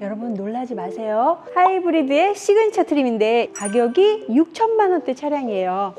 여러분 놀라지 마세요. 하이브리드의 시그니처 트림인데 가격이 6천만 원대 차량이에요.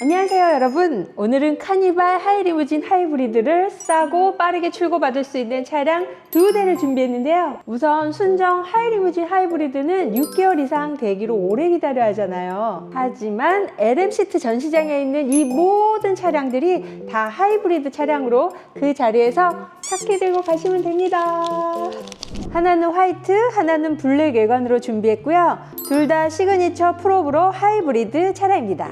안녕하세요 여러분. 오늘은 카니발 하이리무진 하이브리드를 싸고 빠르게 출고받을 수 있는 차량 두 대를 준비했는데요. 우선 순정 하이리무진 하이브리드는 6개월 이상 대기로 오래 기다려야 하잖아요. 하지만 LM시트 전시장에 있는 이 모든 차량들이 다 하이브리드 차량으로 그 자리에서 차키 들고 가시면 됩니다. 하나는 화이트 하나는 블랙 외관으로 준비했고요 둘 다 시그니처 프로브로 하이브리드 차량입니다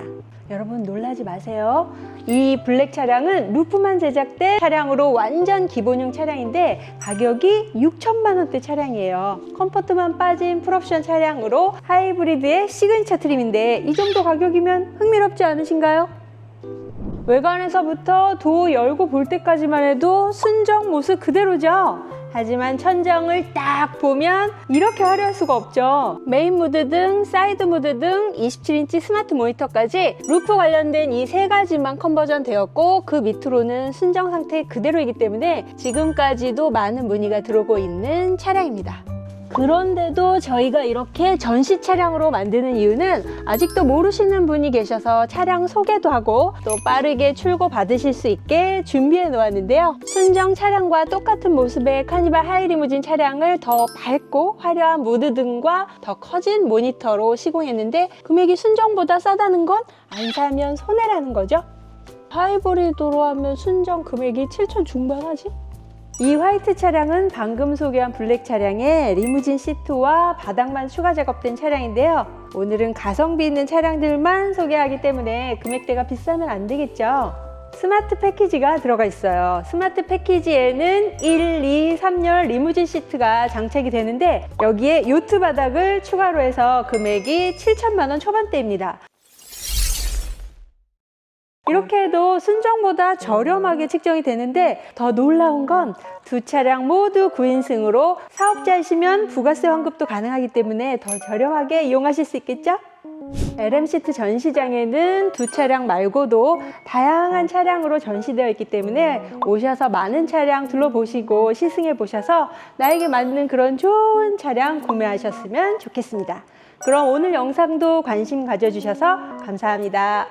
여러분 놀라지 마세요. 이 블랙 차량은 루프만 제작된 차량으로 완전 기본형 차량인데 가격이 6천만 원대 차량이에요. 컴포트만 빠진 풀옵션 차량으로 하이브리드의 시그니처 트림인데 이 정도 가격이면 흥미롭지 않으신가요? 외관에서부터 도어 열고 볼 때까지만 해도 순정 모습 그대로죠. 하지만 천정을 딱 보면 이렇게 화려할 수가 없죠. 메인 무드 등 사이드 무드 등 27인치 스마트 모니터까지 루프 관련된 이 세 가지만 컨버전 되었고 그 밑으로는 순정 상태 그대로이기 때문에 지금까지도 많은 문의가 들어오고 있는 차량입니다. 그런데도 저희가 이렇게 전시 차량으로 만드는 이유는 아직도 모르시는 분이 계셔서 차량 소개도 하고 또 빠르게 출고 받으실 수 있게 준비해 놓았는데요. 순정 차량과 똑같은 모습의 카니발 하이리무진 차량을 더 밝고 화려한 무드 등과 더 커진 모니터로 시공했는데 금액이 순정보다 싸다는 건 안 사면 손해라는 거죠. 하이브리드로 하면 순정 금액이 7천 중반 하지? 이 화이트 차량은 방금 소개한 블랙 차량에 리무진 시트와 바닥만 추가 작업된 차량인데요. 오늘은 가성비 있는 차량들만 소개하기 때문에 금액대가 비싸면 안 되겠죠. 스마트 패키지가 들어가 있어요. 스마트 패키지에는 1, 2, 3열 리무진 시트가 장착이 되는데 여기에 요트 바닥을 추가로 해서 금액이 7천만 원 초반대입니다. 이렇게 해도 순정보다 저렴하게 측정이 되는데 더 놀라운 건 두 차량 모두 9인승으로 사업자이시면 부가세 환급도 가능하기 때문에 더 저렴하게 이용하실 수 있겠죠? LM시트 전시장에는 두 차량 말고도 다양한 차량으로 전시되어 있기 때문에 오셔서 많은 차량 둘러보시고 시승해 보셔서 나에게 맞는 그런 좋은 차량 구매하셨으면 좋겠습니다. 그럼 오늘 영상도 관심 가져주셔서 감사합니다.